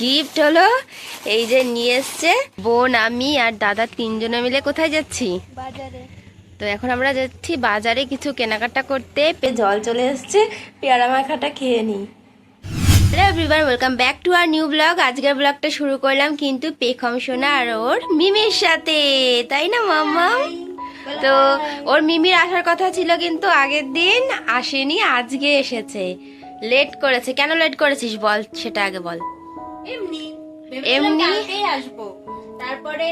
Gift হলো এই যে নিয়ে এসছে বোন আমি আর দাদা তিনজনে মিলে কোথায় যাচ্ছি? বাজারে। তো এখন আমরা যাচ্ছি বাজারে কিছু কেনাকাটা করতে জল চলে এসছে পেয়ারা মাখাটা খেয়ে নিই। Hello everyone welcome back to our new vlog আজকের ব্লগটা শুরু করলাম কিন্তু পেখম সোনা আর ওর মিমির সাথে তাই না মাম্মা? তো ওর মিমির আসার কথা ছিল কিন্তু আগের দিন আসেনি আজকে এসেছে। লেট করেছে। কেন লেট করেছিস বল সেটা আগে বল। এমনি। এমনি? আসব। তারপরে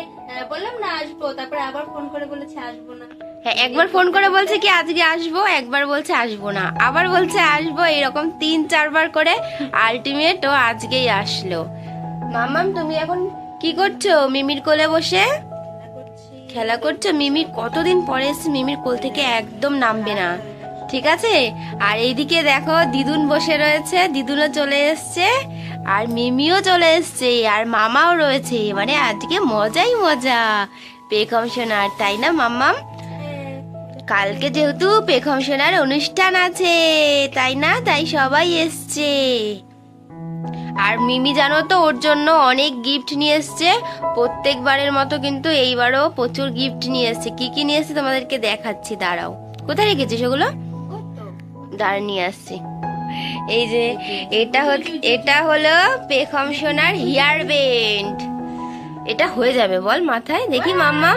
বললাম না আসব। তারপরে আবার ফোন করে বলেছে আসব না। হ্যাঁ একবার ফোন করে বলছে কি আজকে আসব একবার বলছে আসব না। আবার বলছে আসব এরকম তিন চারবার করে আলটিমেট ও আজকেই আসলো। মামাম তুমি এখন কি করছ? মিমির কোলে বসে? খেলা করছ? মিমি কতদিন পরে এসছে? মিমির কোল থেকে একদম নামবে না। ঠিক আছে? আর এইদিকে দেখো দিদুন বসে রয়েছে। দিদুনও চলে এসছে। আর মিমিও চলে এসছে আর মামাও রয়েছে। মানে আজকে মজাই মজা। পেখম সোনার তাই না মাম্মাম? কালকে যেহেতু পেখম সোনার অনুষ্ঠান আছে তাই না? তাই সবাই এসছে। আর মিমি জানো তো ওর জন্য অনেক গিফট নিয়ে এসছে। প্রত্যেকবারের মতো কিন্তু এইবারও প্রচুর গিফট নিয়ে এসছে। কি কি নিয়ে এসছে তোমাদেরকে দেখাচ্ছি দাঁড়াও। কোথায় রেখেছিস ওগুলো? দাঁড়া নিয়ে আসছি। এই যে, এটা এটা হলো পেখম সোনার হেয়ার বেন্ড এটা হয়ে যাবে, বল মাথায়, দেখি মাম্মা।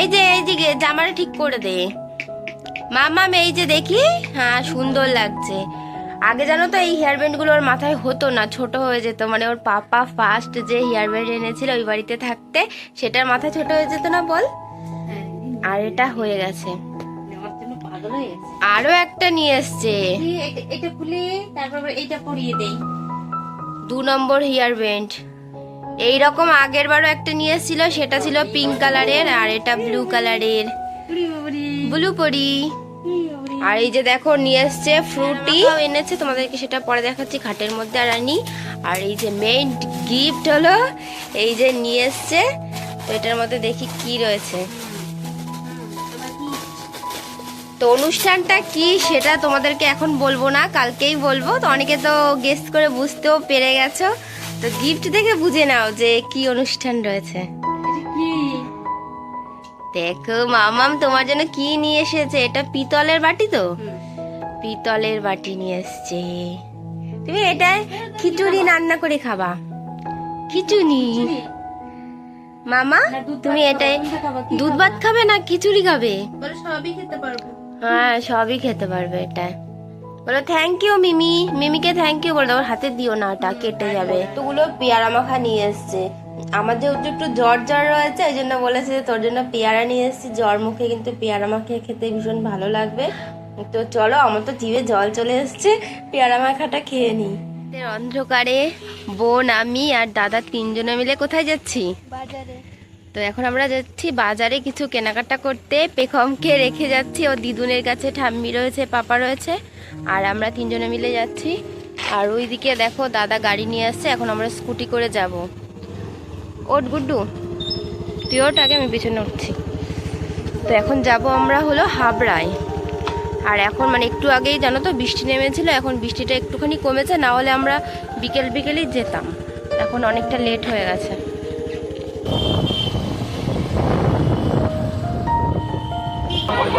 এই যে, এই দিকে জামাটা ঠিক করে দে। মামাম, এই যে দেখি হ্যাঁ সুন্দর লাগছে। আগে জানো তো, এই হেয়ার ব্যান্ডগুলো ওর মাথায় হতো না, ছোট হয়ে যেত মানে ওর পাপা ফার্স্ট যে হেয়ার ব্যান্ড এনেছিল ওই বাড়িতে থাকতে, সেটার মাথায় ছোট হয়ে যেত না, বল? আর এটা হয়ে গেছে। আরও একটা নিয়ে এসছে। এটা- এটা খুলে তারপর আবার এইটা পরিয়ে দেই। দু নম্বর হেয়ার ব্যান্ড। এইরকম আগের বারও একটা নিয়ে এসেছিল সেটা ছিল পিঙ্ক কালারের আর এটা ব্লু কালারের ব্লু পরি। আর এই যে দেখো নিয়ে এসছে ফ্রুটি। এনেছে তোমাদেরকে সেটা পরে দেখাচ্ছি খাটের মধ্যে আর আনি। আর এই যে মেইন গিফট হলো এই যে নিয়ে এসছে। তো এটার মধ্যে দেখি কি রয়েছে। তো অনুষ্ঠানটা কি সেটা তোমাদেরকে এখন বলব না, কালকেই বলব। তো অনেকে তো গেস্ট করে বুঝতেও পেরে গেছো। তো গিফট দেখে বুঝে নাও যে কি অনুষ্ঠান রয়েছে। দেখো মামাম, তোমার জন্য কি নিয়ে এসেছে? এটা পিতলের বাটি তো? পিতলের বাটি নিয়ে এসছে। তুমি এটা খিচুড়ি রান্না করে খাবা। খিচুড়ি? মামা, তুমি এটাই দুধ ভাত খাবে না খিচুড়ি খাবে? সবই খেতে পারব। হ্যাঁ সবই খেতে পারবে এটা। বলো থ্যাংক ইউ মিমি। মিমিকে থ্যাংক ইউ বলে ওর হাতে দিও না, ওটা কেটে যাবে। তোগুলো পেয়ারা মাখা নিয়ে এসছে। আমার যেহেতু একটু জ্বর জ্বর রয়েছে এই জন্য বলেছে যে তোর জন্য পেয়ারা নিয়ে এসেছি। জ্বর মুখে কিন্তু পেয়ারা মাখা খেতে ভীষণ ভালো লাগবে। তো চলো, আমার তো জিভে জল চলে এসছে। পেয়ারা মাখাটা খেয়ে নিই অন্ধকারে বোন, আমি আর দাদা তিনজনে মিলে কোথায় যাচ্ছি? বাজারে। তো এখন আমরা যাচ্ছি বাজারে কিছু কেনাকাটা করতে। পেখমকে রেখে যাচ্ছি। ও দিদুনের কাছে ঠাম্মি রয়েছে, পাপা রয়েছে, আর আমরা তিনজনে মিলে যাচ্ছি। আর ওইদিকে দেখো, দাদা গাড়ি নিয়ে আসছে, এখন আমরা স্কুটি করে যাব। ওট গুড্ডু, তুই ওট, আগে আমি পিছনে উঠছি। তো এখন যাব আমরা হলো হাবড়ায়। আর এখন মানে একটু আগেই জানো তো, বৃষ্টি নেমেছিল, এখন বৃষ্টিটা একটুখানি কমেছে, না হলে আমরা বিকেল বিকেলেই যেতাম। এখন অনেকটা লেট হয়ে গেছে।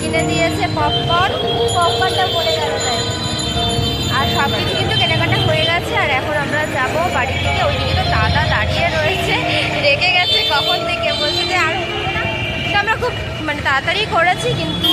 কিনে দিয়েছে পপকর্ন পপকর্নটা পড়ে গেল আর সব কিছু কিন্তু কেনাকাটা হয়ে গেছে, আর এখন আমরা যাব বাড়ি থেকে। ওইদিকে তো দাদা দাঁড়িয়ে রয়েছে, রেগে গেছে কখন থেকে, বলছে যে আর হবে না। আমরা খুব মানে তাড়াতাড়ি করেছি, কিন্তু